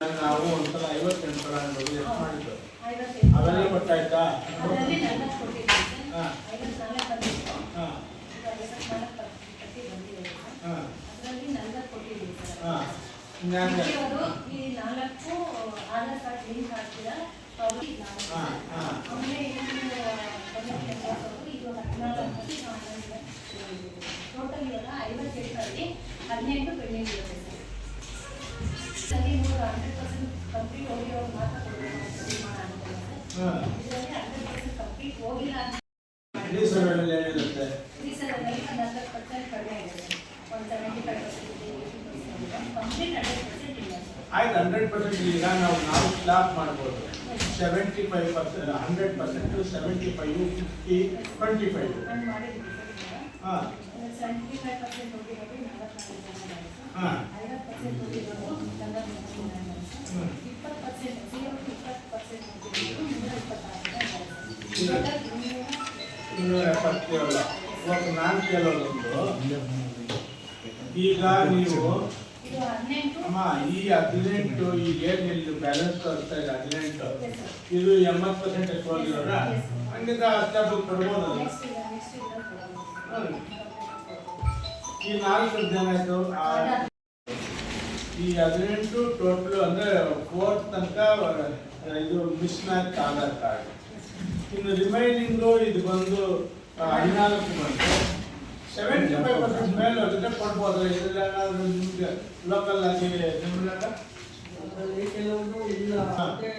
ನಾವು ಒಂದ್ಸಲ ಐವತ್ತೆಂಟು ಸಲ ಅನ್ನೋದು ಎಷ್ಟು ಮಾಡಿದ್ದು. ಅವೆಲ್ಲ ಗೊತ್ತಾಯ್ತಾ? ಅದರಲ್ಲಿ ನಲವತ್ತು ಕೊಟ್ಟಿದ್ದೀವಿ ಸರ್. ಹಾ. ಐವತ್ನಾಲ್ಕು ಹಂಡ್ರೆಡ್ ಪರ್ಸೆಂಟ್ ಇಲ್ಲ ಆಯ್ತು ಹಂಡ್ರೆಡ್ ಪರ್ಸೆಂಟ್ ಈಗ ನಾವು ನಾವು ಕ್ಲಾಪ್ ಮಾಡ್ಬೋದು. Seventy five percent hundred percent seventy five fifty twenty five ಹಾಂ. ಹಾಂ. ಎಪ್ಪತ್ತೇಳು ಇವತ್ತು ನಾನು ಕೇಳೋದೊಂದು ಈಗ ನೀವು ಅಮ್ಮ, ಈ ಹದಿನೆಂಟು, ಈಗ ಏನು ಇಲ್ಲಿ ಬ್ಯಾಲೆನ್ಸ್ ತೋರಿಸ್ತಾ ಇದೆ ಹದಿನೆಂಟು? ಇದು ಎಂಬತ್ತು ಪರ್ಸೆಂಟ್ sir. ಹಂಗಿದ್ರೆ ನೆಕ್ಸ್ಟ್ ಇಲ್ಲ ಈ ನಾಲ್ಕು ಜನ ಆಯ್ತು. ಈ ಹದಿನೆಂಟು ಟೋಟಲ್ ಅಂದ್ರೆ ಫೋರ್ತ್ ತನಕ, ಇದು ಮಿಸ್ ಮ್ಯಾಚ್ ಆಧಾರ್ ಕಾರ್ಡ್ ಇನ್ನು ರಿಮೈನಿಂಗು ಇದು ಬಂದು ಹದಿನಾಲ್ಕು ಬಂತು ಸೆವೆಂಟಿ ಫೈವ್ ಪರ್ಸೆಂಟ್ ಮೇಲೆ ಹೋಗಿದ್ರೆ ಕೊಡ್ಬೋದು ಇದೆಲ್ಲಾದ್ರೂ ನಿಮಗೆ ಲೋಕಲ್ ಆಗಿ ನಿಮ್ಗೆ ಅದರಲ್ಲಿ ಕೆಲವರು ಇಲ್ಲ ಮತ್ತೆ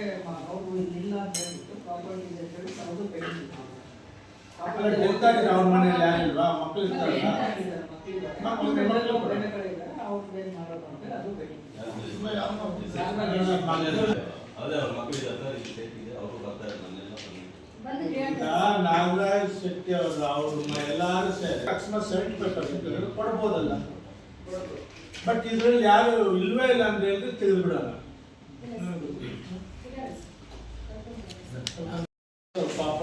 ಅವರು ಇಲ್ಲ ಅಂತ ಹೇಳ್ಬಿಟ್ಟು ಪ್ರಾಪರ್ಟಿ ಇದೆ ಅಂತ ಹೇಳಿ ಅವ್ರದ್ದು ಪೆಂಡಿಂಗ್ ಡೆತ್ ಆಗಿದೆ ಅವ್ರ ಮನೇಲಿ ಯಾರಿಲ್ವಾ ಮಕ್ಕಳು ಇರ್ತಾರಲ್ಲ ಮಕ್ಕಳು ಮಕ್ಕಳು ಬೇರೆ ಕಡೆ ಇದ್ದಾರೆ ಅವ್ರು ಏನು ಮಾಡೋದು ಅಂತ ಅದು ಅದೇ ಅವ್ರ ಇದೆ ಅವರು ಬರ್ತಾರೆ ನನ್ನೆಲ್ಲ ಬಂದು ಬಂದು ಈಗ ಕೇಳ್ತಾರೆ ನಾಗರಾಜ್ ಶೆಟ್ಟಿ ಅವರು, ಅವ್ರ ಎಲ್ಲಾರು ಸೇರಿ ಅಕಸ್ಮಾತ್ ಫೈವ್ ಪರ್ಸೆಂಟ್ ಕೊಡ್ಬೋದಲ್ಲ. ಬಟ್ ಇದರಲ್ಲಿ ಯಾರು ಇಲ್ವೇ ಇಲ್ಲ ಅಂತ ಹೇಳಿದ್ರೆ ತಿಳಿದು ಬಿಡೋಣ ಪಾಪ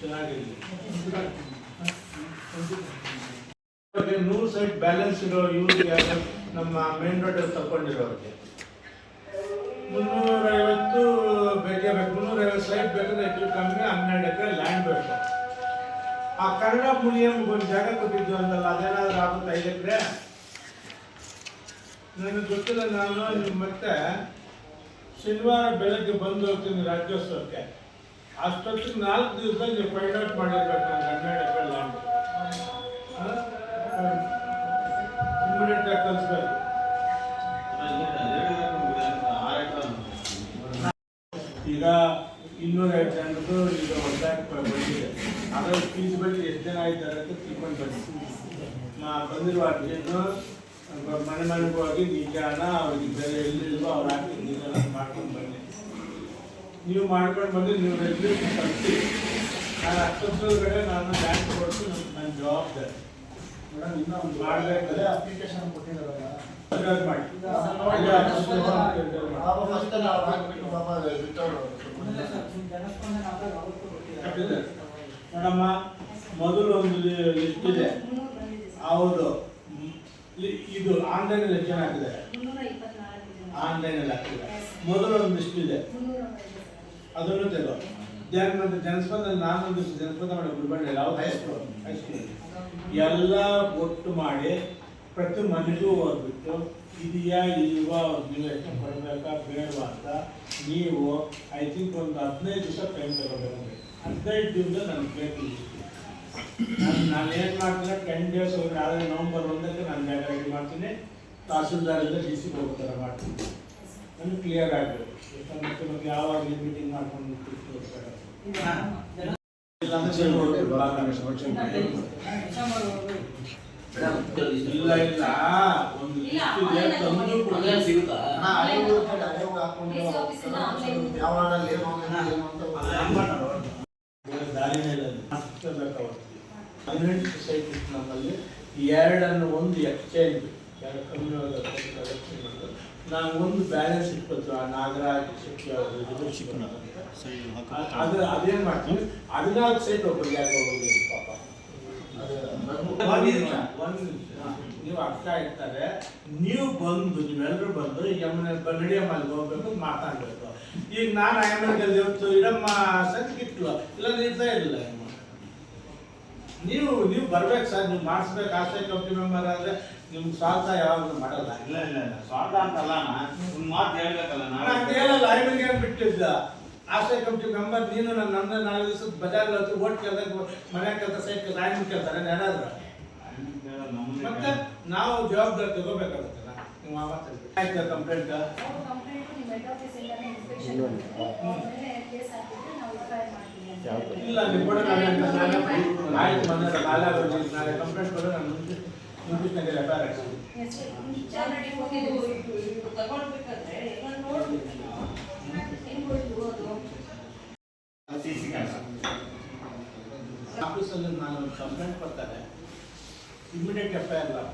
ಚೆನ್ನಾಗಿರಲಿ. ನೂರು ಸೈಟ್ ಬ್ಯಾಲೆನ್ಸ್ ಇರೋ ಇವ್ರಿಗೆ ನಮ್ಮ ಮೇನ್ ರೋಡ್ ತಗೊಂಡಿರೋರಿಗೆ ಮುನ್ನೂರೈವತ್ತು ಬೇಕೇ ಬೇಕು. ಮುನ್ನೂರೈವತ್ತು ಸೈಟ್ ಬೇಕಂದ್ರೆ ಹೆಚ್ಚು ಕಮ್ಮಿ ಹನ್ನೆರಡು ಎಕರೆ ಲ್ಯಾಂಡ್ ಬೇಕು. ಆ ಕನ್ನಡ ಮುನಿಯಮ್ಗೆ ಒಂದು ಜಾಗ ಕೊಟ್ಟಿದ್ದು ಅಂತಲ್ಲ, ಅದೇನಾದ್ರೂ ಆಗುತ್ತೆ ಐದು ಎಕರೆ? ನನಗೆ ಗೊತ್ತಿಲ್ಲ ನಾನು ನಿಮ್ಮ ಮತ್ತೆ ಶನಿವಾರ ಬೆಳಗ್ಗೆ ಬಂದು ಹೋಗ್ತೀನಿ ರಾಜ್ಯೋತ್ಸವಕ್ಕೆ. ಅಷ್ಟೊತ್ತಿಗೆ ನಾಲ್ಕು ದಿವಸದಲ್ಲಿ ನೀವು ಫೈಂಡ್ ಔಟ್ ಮಾಡಿರ್ಬೇಕು ನನಗೆ ಹನ್ನೆರಡು ಎಕರೆ ಲ್ಯಾಂಡ್ ಇಮಿಡಿಯೇಟ್ ಆಗಿ ಕಳಿಸ್ಬೇಕು ಇನ್ನೂರ ಇನ್ನೂರೈವತ್ತು ಜನರದ್ದು ಈಗ ಒಂದಾಗಿ ಬಂದಿದೆ. ಅದರ ಫೀಸಿಬಿಲಿಟಿ ಎಷ್ಟು ಜನ ಇದ್ದಾರೆ ಅಂತ ತಿಳ್ಕೊಂಡು ಬನ್ನಿ. ನಾ ಬಂದಿರುವ ಅರ್ಜಿಯನ್ನು ಮನೆ ಮನೆಗೆ ಹೋಗಿ ನಿಜಾನ ಅವ್ರಿಗೆ ಬೇರೆ ಎಲ್ಲಿಲ್ವೋ ಅವ್ರು ಹಾಕಿ ನಿಜಾನ ಮಾಡ್ಕೊಂಡು ಬನ್ನಿ. ನೀವು ಮಾಡ್ಕೊಂಡು ಬಂದು ನೀವು ರೆಗ್ಯುಲೇಷನ್ ಕಳಿಸಿ ನಾನು ಕಡೆ ನಾನು ಬ್ಯಾಂಕ್ ಕೊಟ್ಟು ನನ್ನ ಜವಾಬ್ದಾರಿ. ಮೇಡಮ್ ಇನ್ನೂ ಒಂದು ಮಾಡ್ಬೇಕಾದ್ರೆ ಅಪ್ಲಿಕೇಶನ್ ಕೊಟ್ಟಿದ್ದಾರಲ್ಲ. ನೋಡಮ್ಮ, ಮೊದಲು ಒಂದು ಲಿಸ್ಟ್ ಇದೆ. ಹೌದು. ಇದು ಆನ್ಲೈನ್ ಅಲ್ಲಿ ಜನ ಹಾಕಿದ್ದಾರೆ? ಆನ್ಲೈನ್ ಅಲ್ಲಿ ಹಾಕಿದ್ದಾರೆ. ಮೊದಲು ಒಂದು ಲಿಸ್ಟ್ ಇದೆ. ಅದನ್ನು ತೆಗೋ ಜನಪದ ಜನಸ್ಪಂದನ ನಾನೊಂದು ಜನಸ್ಪಂದ ಮಾಡಿ ಗುಲ್ಬಂಡೆ ಯಾವ ಹೈಸ್ಕೂಲ್ ಹೈಸ್ಕೂಲ್ ಎಲ್ಲ ಒಟ್ಟು ಮಾಡಿ ಪ್ರತಿ ಮನೆಗೂ ಹೋಗ್ಬಿಟ್ಟು ಇದೆಯಾ ಇಲ್ವಾ ಒಂದು ನೀವು ಎಷ್ಟು ಕೊಡಬೇಕಾ? ಬೇಡವಾ ಅಂತ ನೀವು ಐ ಥಿಂಕ್ ಒಂದು ಹದಿನೈದು ದಿವಸ ಟೈಮ್ ತಗೋಬೇಕು ಹದಿನೈದು ದಿವಸ ನನಗೆ ಬೇಕು ನಾನು ನಾನು ಏನು ಮಾಡ್ತೀನಿ? ಟೆನ್ ಡೇಸ್ ಹೋಗಿ ಆದರೆ ನವಂಬರ್ ಒಂದಕ್ಕೆ ನಾನು ಬ್ಯಾಗ್ ರೆಡಿ ಮಾಡ್ತೀನಿ. ತಹಸೀಲ್ದಾರಿಂದ ಡಿ ಸಿ ಹೋಗ್ತಾರೆ ಮಾಡ್ತೀನಿ. ನನಗೆ ಕ್ಲಿಯರ್ ಆಗಬೇಕು. ಮತ್ತೆ ಯಾವಾಗ ಮೀಟಿಂಗ್ ಮಾಡ್ಕೊಂಡು ಕೂತ್ಕೊಳ್ತಾರೆ. ಇಲ್ಲ ಇಲ್ಲ ಒಂದು ಲಿಸ್ಟ್ ಇದೆ, ತಂದು ಸಿಗುತ್ತಾ? ನಮ್ಮಲ್ಲಿ ಎರಡನ್ನು ಒಂದು ಎಕ್ಸ್ಚೇಂಜ್ ಎರಡು ಮಾಡೋದು. ನಾವು ಒಂದು ಬ್ಯಾಲೆನ್ಸ್ ಇಟ್ಕೊತೀವಿ ಆ ನಾಗರಾಜ್ ಶೆಟ್ಟಿ ಅವರು ಅದೇನು ಅದೇನ್ ಮಾಡ್ತೀವಿ ಹದಿನಾಲ್ಕು ಸೈಟ್ ಒಬ್ಬರಿಗೆ ಯಾಕೆ ಹೋಗೋದಿಲ್ಲ ಪಾಪ ಅದೇ, ಒಂದು ನಿಮಿಷ ಒಂದು ನಿಮಿಷ ನೀವು ಅಕ್ಕ ಇರ್ತಾರೆ ನೀವು ಬಂದು ನೀವೆಲ್ಲರೂ ಬಂದು ಯಮುನೆ ನಡಿಯಮ್ಮ ಅಲ್ಲಿ ಹೋಗ್ಬೇಕು ಮಾತಾಡ್ಬೇಕು. ಈಗ ನಾನು ಆಯಮ್ಮನಿಗೆ ಇವತ್ತು ಇಡಮ್ಮ ಸತ್ ಕಿಟ್ಲು ಇಲ್ಲ ಇರ್ತಾ ಇರಲಿಲ್ಲ ನೀವು ನೀವು ಬರ್ಬೇಕು ಸರ್ ನೀವು ಮಾಡಿಸ್ಬೇಕು ಆಸೆ ಕಮಿಟಿ ಮೆಂಬರ್ ಆದ್ರೆ ನಿಮ್ಗೆ ಸ್ವಾರ್ಥ ಯಾವಾಗಲೂ ಮಾಡಲ್ಲ. ಇಲ್ಲ ಇಲ್ಲ ಇಲ್ಲ ಸ್ವಾರ್ಥ ಅಂತಲ್ಲ ನಾನು ಮಾತು ಹೇಳ್ಬೇಕಲ್ಲ ನಾನು ಹೇಳಲ್ಲ ಆಯಮ್ಮನಿಗೆ ಏನು ಬಿಟ್ಟಿದ್ದ. ಆಸೆ ಕಮಿಟಿ ಮೆಂಬರ್ ನೀನು ನನ್ನ ನನ್ನ ನಾಲ್ಕು ದಿವಸದ ಬಜಾರ್ ಹತ್ರ ಓಟ್ ಕೇಳ್ದಾಗ ಮನೆ ಕೆಲಸ ಸೈಟ್ ಕೆಲಸ ಕೇಳ್ತಾರೆ ಯಾರಾದ್ರೂ. ಮತ್ತೆ ನಾವು ಜವಾಬ್ದಾರಿ ತಗೋಬೇಕಾಗುತ್ತಲ್ಲ ನೀವು ಆ. ಆಯ್ತಾ ಕಂಪ್ಲೇಂಟ್ ಇಲ್ಲ ನೀವು ಕೂಡ ಆಯ್ತು ಬಂದ್ರೆ ನಾಳೆ ಹೋಗಿ ನಾಳೆ ಕಂಪ್ಲೇಂಟ್ ಕೊಡು ನಾನು ಮುಂಚೆ ಮುಂಚಿನಾಗೆ ಎಫ್ ಐ ಆರ್ ಹಾಕ್ತೀನಿ कंप्लेंट पत्र है। इमीडिएट एफ़ आर लाभ